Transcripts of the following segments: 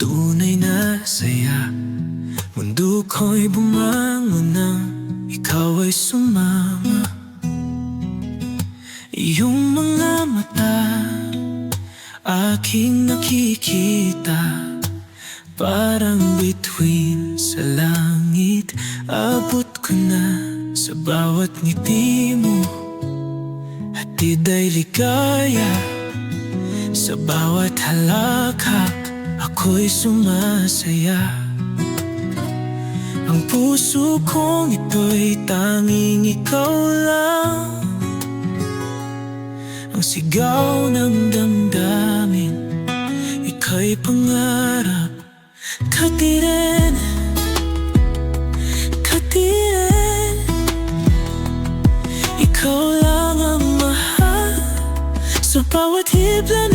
tunay na saya. Mundo ko'y bumangon nang ikaw ay sumama. Iyong mga mata aking nakikita. Parang bituin sa langit Abot ko na sa bawat ngiti mo. Hatid ay ligaya Sa bawat halakhak Ako'y sumasaya. Ang puso kong ito'y tanging ikaw lang. Ang sigaw ng damdamin Ika'y pangarap. Katiren Katiren Ikaw lang ang mahal Sa bawat hibla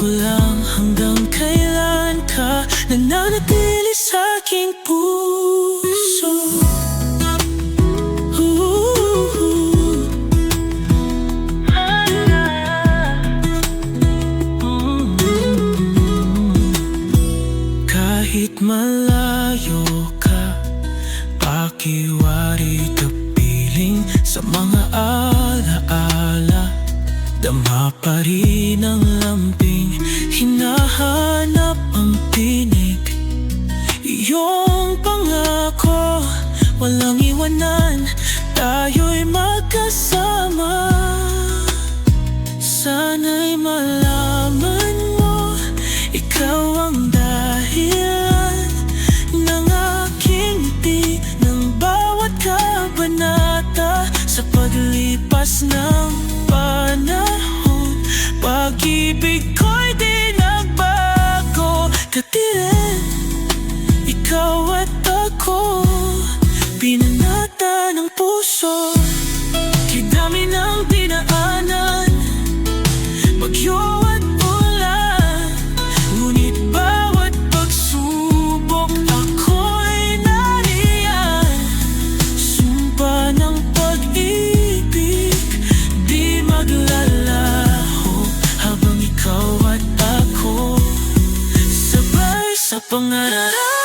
ko lang hanggang kailan ka Nananatili sa aking puso. Kahit malayo ka Pakiwari kapiling Sa mga alaala Dama pa rin ang lambing Hinahanap ang tinig. Iyong pangako Walang iwanan. Tayo'y magkasama. Sana'y malaman mo Ikaw ang dahilan Ng aking ngiti Ng bawat kabanata Sa paglipas ng panahon. Pag-ibig Pinanata ng puso Kidami ng dinaanan. Bagyo at ulan Ngunit bawat pagsubok Ako'y nariyan. Sumpa ng pag-ibig Di maglalaho Habang ikaw at ako Sabay sa pangarap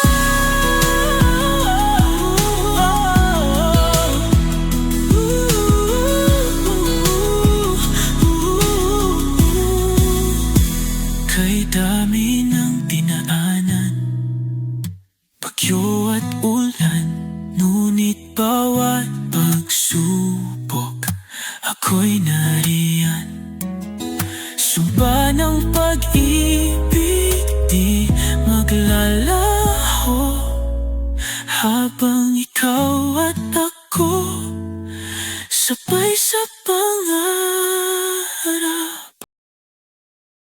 Ako'y nariyan. Sumpa ng pag-ibig Di maglalaho. Habang ikaw at ako Sabay